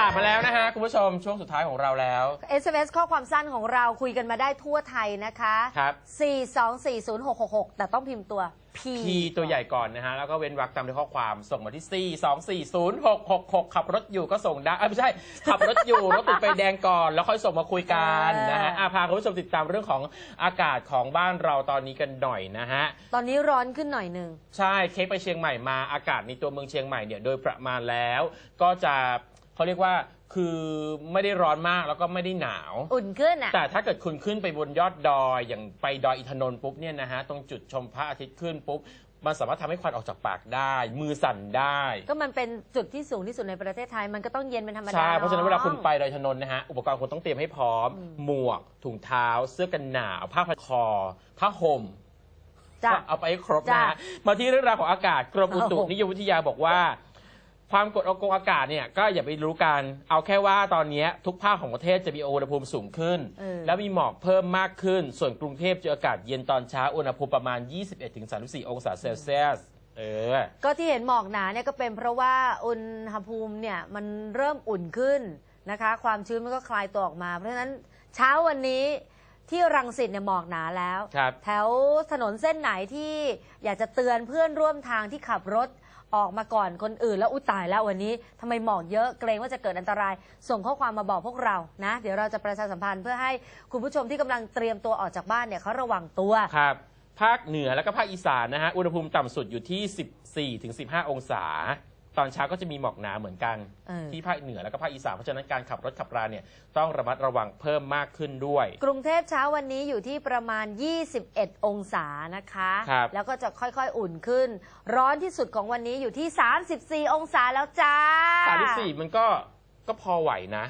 คุณผู้ชมช่วงสุดท้ายของเราแล้ว SMS ข้อความสั้นของเราคุยกันมาได้ทั่วไทยนะคะครับ 4240666 แต่ต้องพิมพ์ตัว P P ตัวใหญ่ก่อนนะฮะ แล้วก็เว้นวรรคตามด้วยข้อความส่งมาที่ 4 2 4 0 6 6 6 ขับรถอยู่ก็ส่งได้เอ้ยไม่ใช่ ขับรถอยู่รถติดไฟแดงก่อน แล้วค่อยส่งมาคุยกันนะฮะอะพาคุณผู้ชมติดตามเรื่องของอากาศของบ้านเราตอนนี้กันหน่อยนะฮะ ตอนนี้ร้อนขึ้นหน่อยหนึ่ง ใช่เค้กไปเชียงใหม่มาอากาศในตัวเมืองเชียงใหม่เนี่ยโดยประมาณแล้ว ก็จะ เขาเรียกว่าคือไม่ได้ร้อนมากแล้วก็ไม่ได้หนาว อุ่นขึ้นอะ แต่ถ้าเกิดคุณขึ้นไปบนยอดดอยอย่างไปดอยอินทนนท์ปุ๊บเนี่ยนะฮะตรงจุดชมพระอาทิตย์ขึ้นปุ๊บมันสามารถทำให้ควันออกจากปากได้ มือสั่นได้ก็มันเป็นจุดที่สูงที่สุดในประเทศไทย มันก็ต้องเย็นเป็นธรรมดาใช่เพราะฉะนั้นเวลาคุณไปองดอยอินทนนท์นะฮะอุปกรณ์คุณต้องเตรียมให้พร้อม หมวก ถุงเท้า เสื้อกันหนาวผ้าพันคอผ้าห่ม จ้ะก็เอาไปให้ครบนะจ้ะฮะมาที่เรื่องราวของอากาศกรมอุตุโอ้โหนิยมวิทยาบอกว่า ความกดอากงอากาศเนี่ยก็อย่าไปรู้กัน เอาแค่ว่าตอนนี้ทุกภาคของประเทศจะมีอุณหภูมิสูงขึ้นเออแล้วมีหมอกเพิ่มมากขึ้น ส่วนกรุงเทพจะอากาศเย็นตอนเช้าอุณหภูมิประมาณ 21-34 องศาเซลเซียสเออก็ที่เห็นหมอกหนาเนี่ยก็เป็นเพราะว่าอุณหภูมิเนี่ยมันเริ่มอุ่นขึ้นนะคะ ความชื้นมันก็คลายตัวออกมา เพราะฉะนั้นเช้าวันนี้ ที่รังสิตเนี่ยหมอกหนาแล้ว ครับ แถวถนนเส้นไหนที่อยากจะเตือนเพื่อนร่วมทางที่ขับรถออกมาก่อนคนอื่นแล้วอุยตายแล้ววันนี้ทำไมหมอกเยอะเกรงว่าจะเกิดอันตราย ส่งข้อความมาบอกพวกเรานะ เดี๋ยวเราจะประชาสัมพันธ์เพื่อให้คุณผู้ชมที่กำลังเตรียมตัวออกจากบ้านเนี่ยเขาระวังตัว ครับ ภาคเหนือแล้วก็ภาคอีสานนะฮะ อุณหภูมิต่ำสุดอยู่ที่ 14-15 องศา ตอนเช้าก็จะมีหมอกหนาเหมือนกัน เออ ที่ภาคเหนือแล้วก็ภาคอีสานเพราะฉะนั้นการขับรถขับราเนี่ยต้องระมัดระวังเพิ่มมากขึ้นด้วย กรุงเทพเช้าวันนี้อยู่ที่ประมาณ 21 องศานะคะ ครับ แล้วก็จะค่อยๆอุ่นขึ้น ร้อนที่สุดของวันนี้อยู่ที่ 34 องศาแล้วจ้าสามที่สี่มันก็ก็พอไหวนะ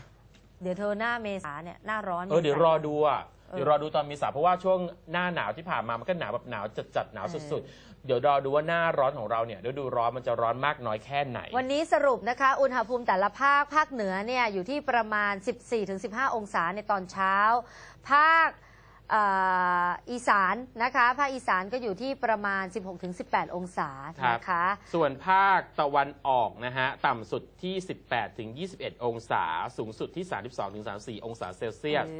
เดี๋ยวเธอหน้าเมษาเนี่ยหน้าร้อนเออเดี๋ยวรอดูอะ เออเดี๋ยวรอดูตอนเมษาเพราะว่าช่วงหน้าหนาวที่ผ่านมามันก็หนาวแบบหนาวจัดจัดๆหนาวสุดๆ เดี๋ยวรอดูว่าหน้าร้อนของเราเนี่ยฤดูร้อนมันจะร้อนมากน้อยแค่ไหน วันนี้สรุปนะคะ อุณหภูมิแต่ละภาคภาคเหนือเนี่ยอยู่ที่ประมาณ 14-15 องศาในตอนเช้า ภาคเอ่ออีสานนะคะภาคอีสานก็อยู่ที่ประมาณ 16-18 องศานะคะ ส่วนภาคตะวันออกนะฮะต่ำสุดที่ 18ถึง21 องศา สูงสุดที่ 32ถึง34 องศาเซลเซียส เอ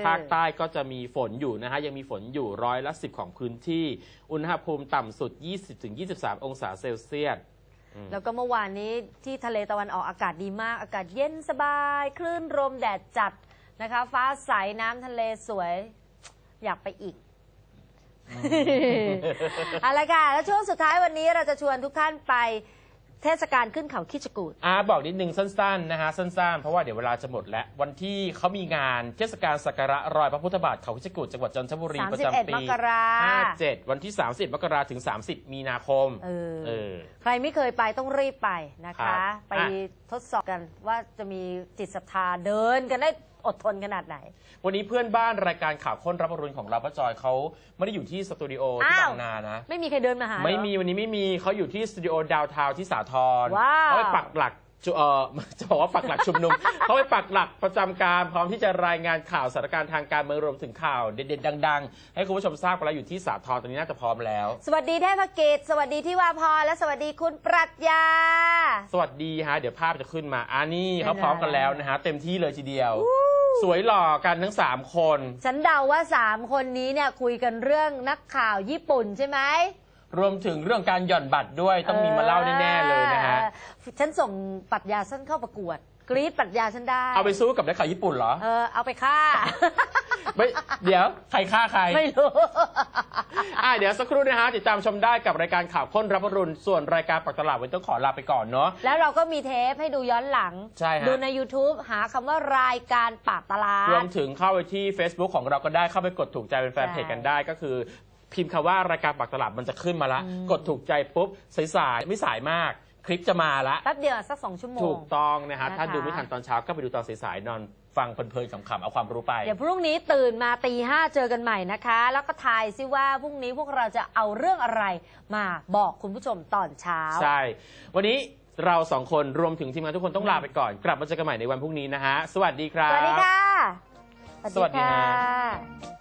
อ ภาคใต้ก็จะมีฝนอยู่นะฮะยังมีฝนอยู่ร้อยละ 10 ของพื้นที่ อุณหภูมิต่ำสุด 20ถึง23 องศาเซลเซียส แล้วก็เมื่อวานนี้ที่ทะเลตะวันออกอากาศดีมาก อากาศเย็นสบาย คลื่นลมแดดจัดนะคะ ฟ้าใสน้ำทะเลสวย อยากไปอีก เอาละค่ะ แล้วช่วงสุดท้ายวันนี้เราจะชวนทุกท่านไปเทศกาลขึ้นเขาคิดจกูดอ่าบอกนิดนึงสั้นๆนะฮะสั้นๆ เพราะว่าเดี๋ยวเวลาจะหมดแล้ว วันที่เขามีงานเทศกาลสักการะรอยพระพุทธบาทเขาคิชกุฏจังหวัดจันทบุรีประจำปี31มกรา57 วันที่ 30มกราถึง 30 มีนาคมเออเออ ใครไม่เคยไปต้องรีบไปนะครัคะ บไปอะ ทดสอบกันว่าจะมีจิตศรัทธาเดินกันได้ อดทนขนาดไหน วันนี้เพื่อนบ้านรายการข่าวค้นรับอรุณของเราป้าจอยเขาไม่ได้อยู่ที่สตูดิโอที่อ้าว บางนานะ ไม่มีใครเดินมาหาเหรอ ไม่มีวันนี้ไม่มีเขาอยู่ที่สตูดิโอดาวทาวที่สาทรว้าวเขาไปปักหลักจุเออ จะบอกว่าปักหลักชุมนุม เขาไปปักหลักประจำการพร้อมที่จะรายงานข่าวสถานการณ์ทางการเมืองรวมถึงข่าวเด็ดๆดัง ๆ ให้คุณผู้ชมทราบกันแล้วอยู่ที่สาทรตอนนี้น่าจะพร้อมแล้ว สวัสดีเทพกิจสวัสดีที่วาพรและสวัสดีคุณปรัชญา สวัสดีฮะ เดี๋ยวภาพจะขึ้นมาอ่านี่ได้เขาพร้อมกันแล้วนะฮะ เต็มที่เลยทีเดียว สวยหล่อกันทั้ง3คน ฉันเดาว่าสามคนนี้เนี่ยคุยกันเรื่องนักข่าวญี่ปุ่นใช่ไหมรวมถึงเรื่องการหย่อนบัตรด้วยต้องมีมาเล่าแน่ๆเลยนะฮะเออฉันส่งปรัชญาฉันเข้าประกวด กรี๊ดปรัชญาฉันได้ เอาไปสู้กับนักข่าวญี่ปุ่นเหรอ เออเอาไปฆ่า ไม่เดี๋ยวใครฆ่าใคร ไม่รู้ อะเดี๋ยวสักครู่นะฮะติดตามชมได้กับรายการข่าวค้นรับอรุณส่วนรายการปักตลาดวันนี้ต้องขอลาไปก่อนเนาะ แล้วเราก็มีเทปให้ดูย้อนหลัง ใช่ฮะ ดูใน YouTube หาคำว่ารายการปากตลารวด มถึงเข้าไปที่ Facebook ของเราก็ได้เข้าไปกดถูกใจเป็นแฟนเพจกันได้ก็คือ พิมพ์คำว่ารายการปักตลาดมันจะขึ้นมาละ กดถูกใจปุ๊บสายๆไม่สายมาก คลิปจะมาละแป๊บเดียวสักสองชั่วโมง ถูกต้องนะฮะนะคะ ถ้าดูไม่ทันตอนเช้าก็ไปดูตอนสายๆนอนฟังเพลินๆขำๆเอาความรู้ไป เดี๋ยวพรุ่งนี้ตื่นมาตีห้าเจอกันใหม่นะคะ แล้วก็ทายซิว่าพรุ่งนี้พวกเราจะเอาเรื่องอะไรมาบอกคุณผู้ชมตอนเช้า ใช่ วันนี้เราสองคนรวมถึงทีมงานทุกคนต้องลาไปก่อน กลับมาเจอกันใหม่ในวันพรุ่งนี้นะฮะ สวัสดีครับสวัสดีค่ะ สวัสดีค่ฮะะ